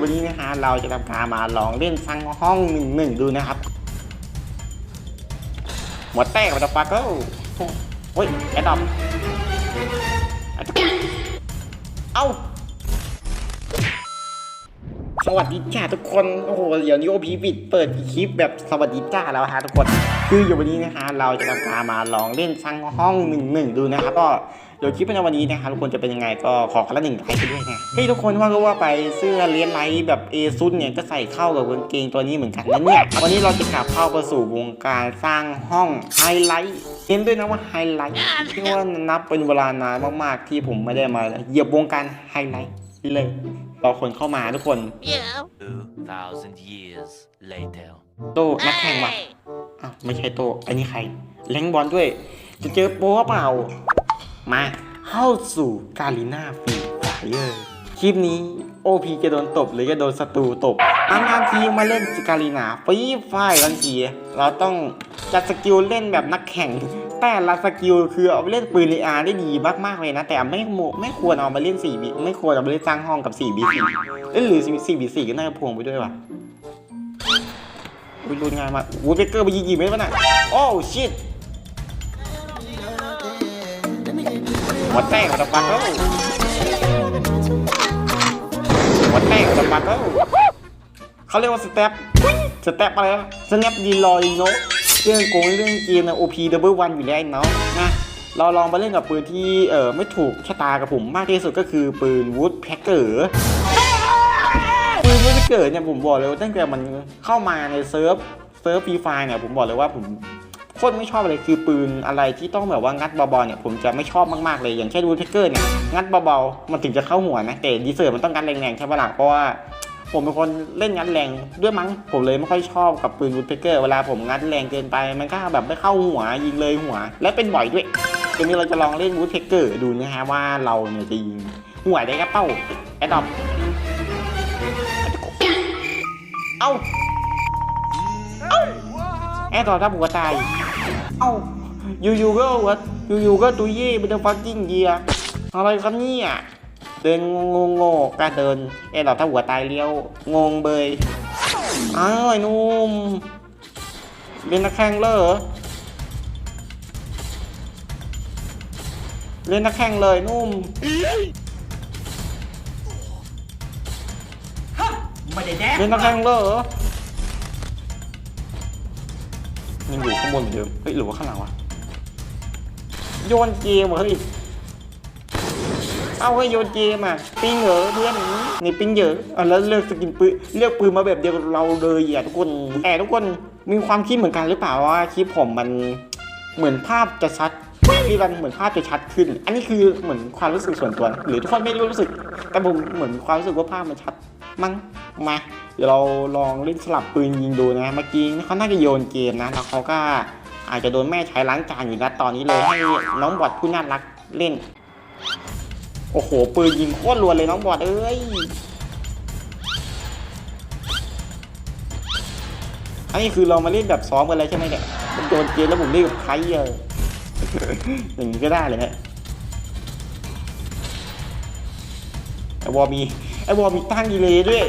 วันนี้นะฮะเราจะทำการมาลองเล่นซังห้องหนึ่งหนึ่งดูนะครับ หมดแตกมาตะฟักเกิลโอ้ยแอดดอมเอ้า สวัสดีจ้าทุกคน โอ้โห เดี๋ยวนี้โอพีบิดเปิดคลิปแบบสวัสดีจ้าแล้วฮะทุกคน คืออยู่วันนี้นะคะ เราจะทำกามาลองเล่นสร้างห้องหนึ่งหนึ่งดูนะครับก็เดี๋ยวคลิปในวันนี้นะคะทุกคนจะเป็นยังไงก็ขอคนละหนึ่งไลค์ไปด้วยนะเฮ้ยทุกคนว่าก็ว่าไปเสื้อเลียนไลท์แบบเอซุนเนี่ยก็ใส่เข้ากับกางเกงตัวนี้เหมือนกันนะเนี่ย วันนี้เราจะกลับเข้าไปสู่วงการสร้างห้องไฮไลท์เน้นด้วยนะว่าไฮไลท์ที่ว่านับเป็นเวลานานมากๆที่ผมไม่ได้มาเหยียบวงการไฮไลท์ เลยรอคนเข้ามาทุกคน 2,000 years later. โตนักแข่งว่ะอ้าวไม่ใช่โตอันนี้ใครแรงบอลด้วย จะเจอโป๊เปล่า มาเข้าสู่กาลิน่าฟรีไฟเออร์คลิปนี้โอพีจะโดนตบหรือจะโดนศัตรูตบนานๆทีมาเล่นสกาลินาฟรีไฟทันทีเราต้อง จัดสกิลเล่นแบบนักแข่ง แต่ละสกิลคือเอาไปเล่นปืนในอาร์ได้ดีมากๆเลยนะ แต่ไม่โมไม่ควรเอามาเล่น4บีไม่ควรเอามาเล่นสร้างห้องกับ4บี4เอ้หรือ4บี4ก็น่าจะพวงไปด้วยว่ะอุ้ยรุนงานมากอุ้ยเบเกอร์ไปยิงกี่เมตรวะน่ะโอ้ชิตหัวแตกหัวตะปักแล้วหัวแตกหัวตะปักแล้วเขาเรียกว่าสเต็ปสเต็ปอะไรวะสแนปดีลอยโน เรื่องโกงเรื่องเกมนะ OP double one อยู่แล้วไอ้เนาะนะเราลองไปเล่นกับปืนที่เออไม่ถูกชะตากับผมมากที่สุดก็คือปืนวูดแพ็กเกอร์ปืนไม่ได้เกิดเนี่ยผมบอกเลยว่าตั้งแต่มันเข้ามาในเซิร์ฟเซิร์ฟฟรีไฟเนี่ยผมบอกเลยว่าผมโคตรไม่ชอบเลยคือปืนอะไรที่ต้องแบบว่างัดเบาๆเนี่ยผมจะไม่ชอบมากๆเลยอย่างเช่นวูดเพเกอร์เนี่ยงัดเบาๆมันถึงจะเข้าหัวนะแต่ดีเซอร์มันต้องงัดแรงๆใช่ปะล่ะเพราะว่า ผมเป็นคนเล่นงัดแรงด้วยมั้ง ผมเลยไม่ค่อยชอบกับปืนวูดเพเกอร์เวลาผมงัดแรงเกินไป มันก็แบบไม่เข้าหัวยิงเลยหัว และเป็นบ่อยด้วยทีนี้เราจะลองเล่นวูดเพเกอร์ดูนะฮะว่าเราเนี่ยจะยิงหัวได้แค่เป้าแอดดอปเอ้าเอ้าแอร์ต่อถ้าผมก็ตาย เอ้าอยู่ๆก็วัดอยู่ๆก็ตุยเย่เป็นฟักกิ้งเยียอะไรครับเนี่ย เดินงงงๆกล้าเดินแอร์ต่อถ้าหัวตายเลี้ยว งงเบยอ้าวไอ้นุ่มเล่นนักแข่งเลยเหรอเล่นนักแข่งเลยนุ่มไม่ได้แดกเล่นนักแข่งเลยเหรอยังอยู่ข้างบนเหมือนเดิมเฮ้ยหรือว่าข้างหลังวะโยนเกมเหรอเฮ้ย เอาให้โยนเกมอะปิงเหรอเพื่อนนี่ปิงเหรออะแล้วเลือกสกินปืนเลือกปืนมาแบบเดียวกับเราเลยอะทุกคนแต่ทุกคนมีความคิดเหมือนกันหรือเปล่าว่าคลิปผมมันเหมือนภาพจะชัดที่มันเหมือนภาพจะชัดขึ้น อันนี้คือเหมือนความรู้สึกส่วนตัว หรือทุกคนไม่ได้รู้สึก แต่ผมเหมือนความรู้สึกว่าภาพมันชัด มั้ง มา เดี๋ยวเราลองเล่นสลับปืนยิงดูนะ เมื่อกี้เขาน่าจะโยนเกมนะ แล้วเขาก็อาจจะโดนแม่ใช้ล้างจานอยู่นะตอนนี้เลยให้น้องบอดผู้น่ารักเล่น โอ้โห ปืนยิงโคตรรัวเลยน้องบอดเอ้ย อันนี้คือเรามาเล่นแบบซ้อมกันเลยใช่ไหมเนี่ยผมโยนเกมแล้วผมเล่นกับใครเอออย่างนี้ก็ได้เลยฮะไอวอลมีไอวอลมีตั้งดีเลยด้วย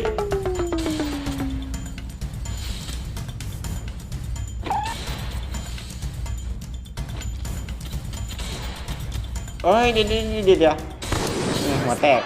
เอ้ยเดี๋ยวเดี๋ยวเดี๋ยวเดี๋ยวอืม หัวแตก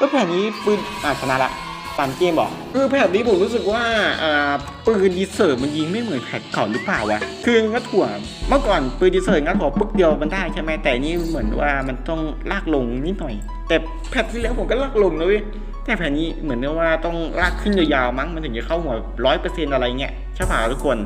ก็แผ่นนี้ปืนอะชนะละสามเกมบอกคือแผ่นนี้ผมรู้สึกว่าอ่าปืนดีเซอร์มันยิงไม่เหมือนแผ่นเก่าหรือเปล่าวะคืองัดถั่วเมื่อก่อนปืนดีเซอร์งัดถั่วปุ๊บเดียวมันได้ใช่ไหมแต่นี่เหมือนว่ามันต้องลากลงนิดหน่อย แต่แผ่นที่แล้วผมก็ลากลงนะเว้ย แต่แผ่นนี้เหมือนว่าต้องลากขึ้นยาวๆมั้งมันถึงจะเข้าหัวร้อยเปอร์เซ็นต์อะไรเงี้ยใช่ป่าทุกคน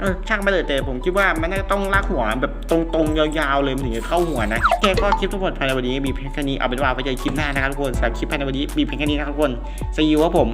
เออช่างไม่เลยแต่ผมคิดว่ามันน่าจะต้องลากหัวแบบตรงๆยาวๆเลยมันถึงจะเข้าหัวนะแกก็คลิปทุกคนภายในวันนี้มีเพียงแค่นี้เอาเป็นว่าไปเจอคลิปหน้านะครับทุกคนสำหรับคลิปภายในวันนี้มีเพียงแค่นี้นะครับทุกคนสยิวครับผม